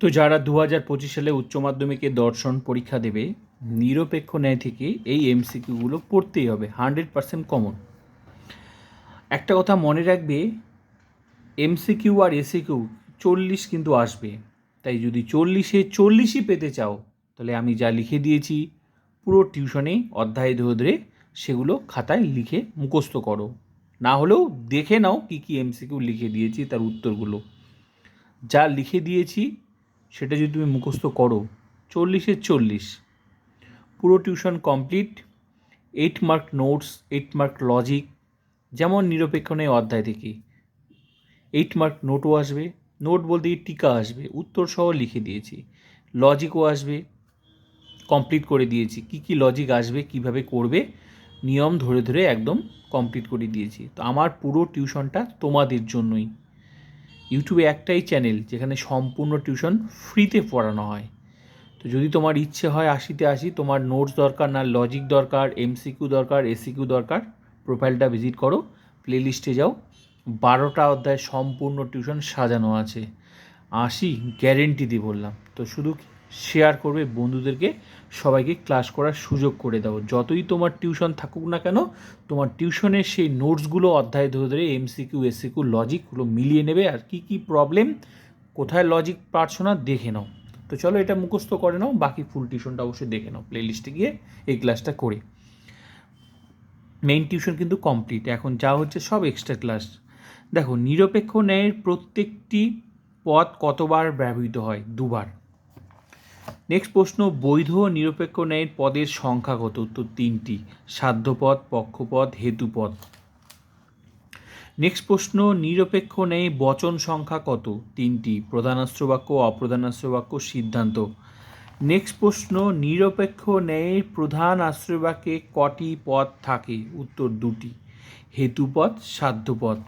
তো যারা দু হাজার পঁচিশ সালে উচ্চ মাধ্যমিকে দর্শন পরীক্ষা দেবে, নিরপেক্ষ ন্যায় থেকে এই এমসিকিউগুলো পড়তেই হবে, হান্ড্রেড পার্সেন্ট কমন একটা কথা মনে রাখবে এমসিকিউ আর এসিকিউ চল্লিশ কিন্তু আসবে। তাই যদি চল্লিশে চল্লিশই পেতে চাও, তাহলে আমি যা লিখে দিয়েছি, পুরো টিউশনে অধ্যায় ধরে ধরে সেগুলো খাতায় লিখে মুখস্থ করো। না হলেও দেখে নাও কী কী এমসিকিউ লিখে দিয়েছি, তার উত্তরগুলো। যা লিখে দিয়েছি সেটা যদি তুমি মুখস্থ করো চল্লিশে চল্লিশ। পুরো tuition complete eight mark notes eight mark logic যেমন নিরপেক্ষণের অধ্যায় থেকে। এইট মার্ক নোটও আসবে নোট বলতে টিকা আসবে, উত্তর সহ লিখে দিয়েছি। লজিকও আসবে কমপ্লিট করে দিয়েছি। কি কি লজিক আসবে, কীভাবে করবে, নিয়ম ধরে ধরে একদম কমপ্লিট করে দিয়েছি। তো আমার পুরো টিউশনটা তোমাদের জন্যই। ইউটিউবে একটাই চ্যানেল যেখানে সম্পূর্ণ টিউশন ফ্রিতে পড়ানো হয়। তো যদি তোমার ইচ্ছে হয় আশিতে আসি তোমার নোটস দরকার না, লজিক দরকার, এমসিকিউ দরকার, এসিকিউ দরকার, প্রোফাইলটা ভিজিট করো, প্লেলিস্টে যাও। বারোটা অধ্যায় সম্পূর্ণ টিউশন সাজানো আছে। আসি গ্যারেন্টি দিয়ে বললাম। তো শুধু শেয়ার করবে বন্ধুদেরকে, সবাইকে ক্লাস করার সুযোগ করে দাও। যতই তোমার টিউশন থাকুক না কেন, তোমার টিউশনের সেই নোটসগুলো অধ্যায় ধরে ধরে এমসিকিউ এসিকিউ লজিকগুলো মিলিয়ে নেবে। আর কি কি প্রবলেম কোথায় লজিক পারছ না, দেখে নাও। তো চলো এটা মুখস্থ করে নাও, বাকি ফুল টিউশনটা অবশ্যই দেখে নাও প্লেলিস্টে গিয়ে এই ক্লাসটা করে। মেইন টিউশন কিন্তু কমপ্লিট এখন যা হচ্ছে সব এক্সট্রা ক্লাস দেখো, নিরপেক্ষ ন্যায়ের প্রত্যেকটি পদ কতবার ব্যবহৃত হয়? দুবার। নেক্সট প্রশ্ন, বৈধ নিরপেক্ষ ন্যায়ের পদের সংখ্যা কত উত্তর তিনটি, সাধ্যপদ, পক্ষপদ, হেতুপদ। নেক্সট প্রশ্ন, নিরপেক্ষ ন্যায় বচন সংখ্যা কত? তিনটি প্রধানাস্ত্র বাক্য অপ্রধানাস্ত্র বাক্য সিদ্ধান্ত। নেক্সট প্রশ্ন, নিরপেক্ষ ন্যায়ের প্রধান আশ্রয়বাক্যে কটি পদ থাকে? উত্তর দুটি, হেতুপদ, সাধ্যপদ।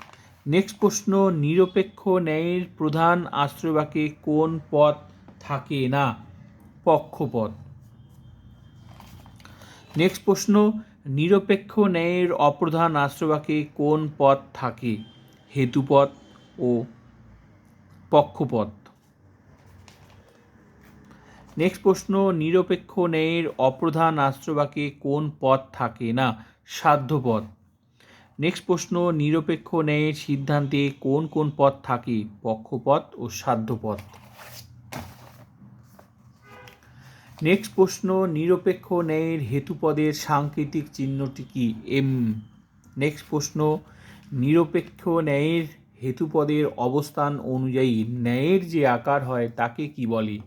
নেক্সট প্রশ্ন, নিরপেক্ষ ন্যায়ের প্রধান আশ্রয়বাক্যে কোন পদ থাকে না? পক্ষপদ নেক্সট প্রশ্ন, নিরপেক্ষ ন্যায়ের অপ্রধান আশ্রবাকে কোন পদ থাকে? হেতুপদ ও পক্ষপদ নেক্সট প্রশ্ন, নিরপেক্ষ ন্যায়ের অপ্রধান আশ্রবাকে কোন পদ থাকে না? সাধ্যপদ নেক্সট প্রশ্ন, নিরপেক্ষ ন্যায়ের সিদ্ধান্তে কোন কোন পদ থাকে? পক্ষপথ ও সাধ্যপদ নেক্সট প্রশ্ন, নিরপেক্ষ ন্যায়ের হেতুপদের সাংকেতিক চিহ্নটি কি? এম। নেক্সট প্রশ্ন, নিরপেক্ষ ন্যায়ের হেতুপদের অবস্থান অনুযায়ী ন্যায়ের যে আকার হয় তাকে কি বলে?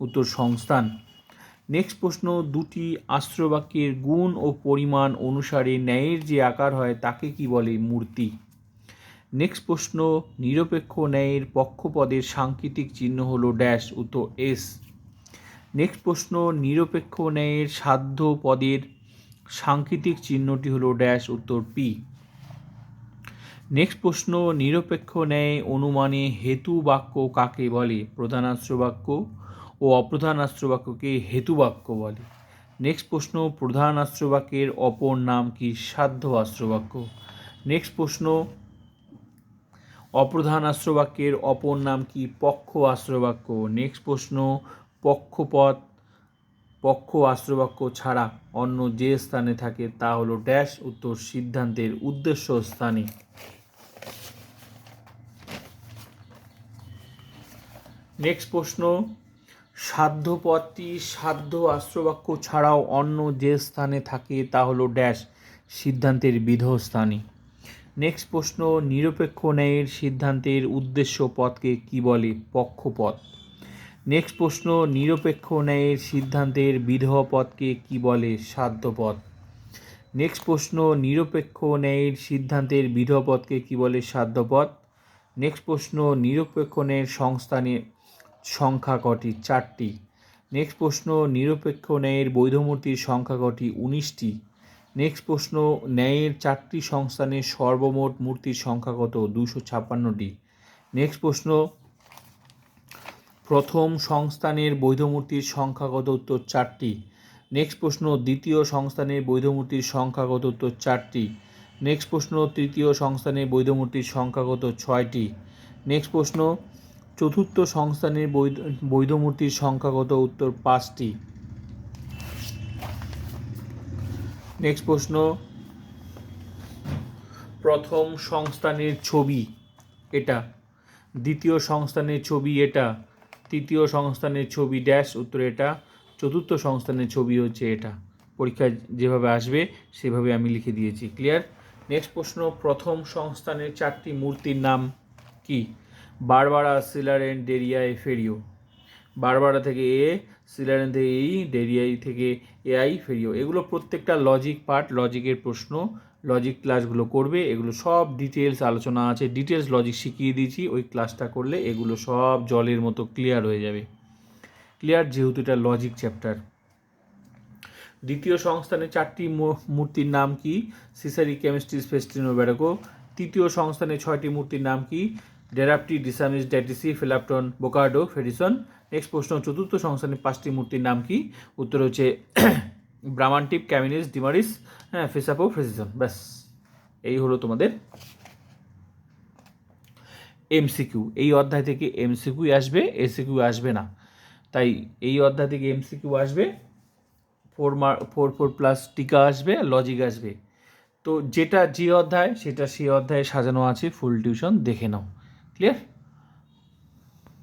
উত্তর, সংস্থান। নেক্সট প্রশ্ন, দুটি আশ্রবাক্যের গুণ ও পরিমাণ অনুসারে ন্যায়ের যে আকার হয় তাকে কি বলে মূর্তি? নেক্সট প্রশ্ন, নিরপেক্ষ ন্যায়ের পক্ষপদের সাংকেতিক চিহ্ন হলো ড্যাশ। উত্তর, এস। নেক্সট প্রশ্ন, নিরপেক্ষ ন্যায়ের সাধ্য পদের সাংকেতিক চিহ্নটি হলো ড্যাশ উত্তর পি নেক্সট প্রশ্ন, নিরপেক্ষ ন্যায় অনুমানে হেতু বাক্য কাকে বলে? প্রধানাস্ত্র বাক্য ও অপ্রধানাস্ত্র বাক্যকে হেতু বাক্য বলে। নেক্সট প্রশ্ন প্রধান বাক্যের অপর নাম কি সাধ্য বাক্য? নেক্সট প্রশ্ন অপ্রধান বাক্যের অপর নাম কি পক্ষ বাক্য? নেক্সট প্রশ্ন পক্ষপদ পক্ষ আশ্রবাক্য ছাড়া অন্য যে স্থানে থাকে তা হলো ড্যাশ উত্তর সিদ্ধান্তের উদ্দেশ্য স্থানে নেক্সট প্রশ্ন, সাধ্যপথটি সাধ্য আশ্রবাক্য ছাড়াও অন্য যে স্থানে থাকে তা হলো ড্যাশ সিদ্ধান্তের বিধ স্থানে নেক্সট প্রশ্ন, নিরপেক্ষ ন্যায়ের সিদ্ধান্তের উদ্দেশ্য পদকে কি বলে পক্ষপদ নেক্সট প্রশ্ন, নিরপেক্ষ ন্যায়ের সিদ্ধান্তের বিধহ পদকে কি বলে সাধ্যপদ নেক্সট প্রশ্ন, নিরপেক্ষ ন্যায়ের সিদ্ধান্তের বিধহ পদকে কি বলে সাধ্যপদ নেক্সট প্রশ্ন, নিরপেক্ষ ন্যায়ের সংস্থানের সংখ্যা কটি? চারটি। নেক্সট প্রশ্ন, নিরপেক্ষ ন্যায়ের বৈধমূর্তির সংখ্যা কটি? উনিশটি। নেক্সট প্রশ্ন, ন্যায়ের চারটি সংস্থানের সর্বমোট মূর্তির সংখ্যা কত? দুশো ছাপ্পান্নটি। নেক্সট প্রশ্ন প্রথম সংস্থানের বৈধমূর্তির সংখ্যাগত উত্তর চারটি। নেক্সট প্রশ্ন, দ্বিতীয় সংস্থানের বৈধমূর্তির সংখ্যাগত উত্তর চারটি। নেক্সট প্রশ্ন, তৃতীয় সংস্থানের বৈধমূর্তির সংখ্যাগত ছয়টি। নেক্সট প্রশ্ন, চতুর্থ সংস্থানের বৈধ বৈধ মূর্তির সংখ্যা কত উত্তর পাঁচটি। নেক্সট প্রশ্ন, প্রথম সংস্থানের ছবি এটা। দ্বিতীয় সংস্থানের ছবি এটা। তৃতীয় সংস্থানের ছবি ড্যাশ উত্তর এটা, চতুর্থ সংস্থানের ছবি হচ্ছে এটা। পরীক্ষায় যেভাবে আসবে, সেভাবে আমি লিখে দিয়েছি, ক্লিয়ার? নেক্সট প্রশ্ন, প্রথম সংস্থানের চারটি মূর্তির নাম কি? বারবারা সিলারেন ডেরিয়া ফেরিও। বারবারা থেকে এ সিলারেন থেকে ই, ডেরিয়াই থেকে এআই ফেরিও। এগুলো প্রত্যেকটা লজিক পার্ট লজিকের প্রশ্ন। লজিক ক্লাসগুলো করবে, এগুলো সব ডিটেলস আলোচনা আছে ডিটেলস লজিক শিখিয়ে দিয়েছি, ওই ক্লাসটা করলে এগুলো সব জলের মতো ক্লিয়ার হয়ে যাবে। ক্লিয়ার যেহেতু এটা লজিক চ্যাপ্টার দ্বিতীয় সংস্থানের চারটি মূর্তির নাম কি? সিসারি কেমিস্ট্রি ফেস্টিনো ব্যারাকো তৃতীয় স্থানের ছয়টি মূর্তির নাম কি? ডেরাপটি ডিসামিস ড্যাটিসি ফিলাপটন বোকার্ডো ফেডিসন নেক্সট প্রশ্ন, চতুর্থ সংস্থানের পাঁচটি মূর্তির নাম কি? উত্তর হচ্ছে ব্রামান্টিপ ক্যামিনিস ডিমারিস হ্যাঁ ফেসাপো ফেসিসন ব্যাস। এই হলো তোমাদের এমসিকিউ এই অধ্যায় থেকে এমসিকিউ আসবে এসিকিউ আসবে না। তাই এই অধ্যায় থেকে এমসিকিউ আসবে ফোর মার ফোর ফোর প্লাস টিকা আসবে লজিক আসবে। তো যেটা যে অধ্যায়, সেটা সেই অধ্যায়ে সাজানো আছে ফুল টিউশন দেখে নাও। ক্লিয়ার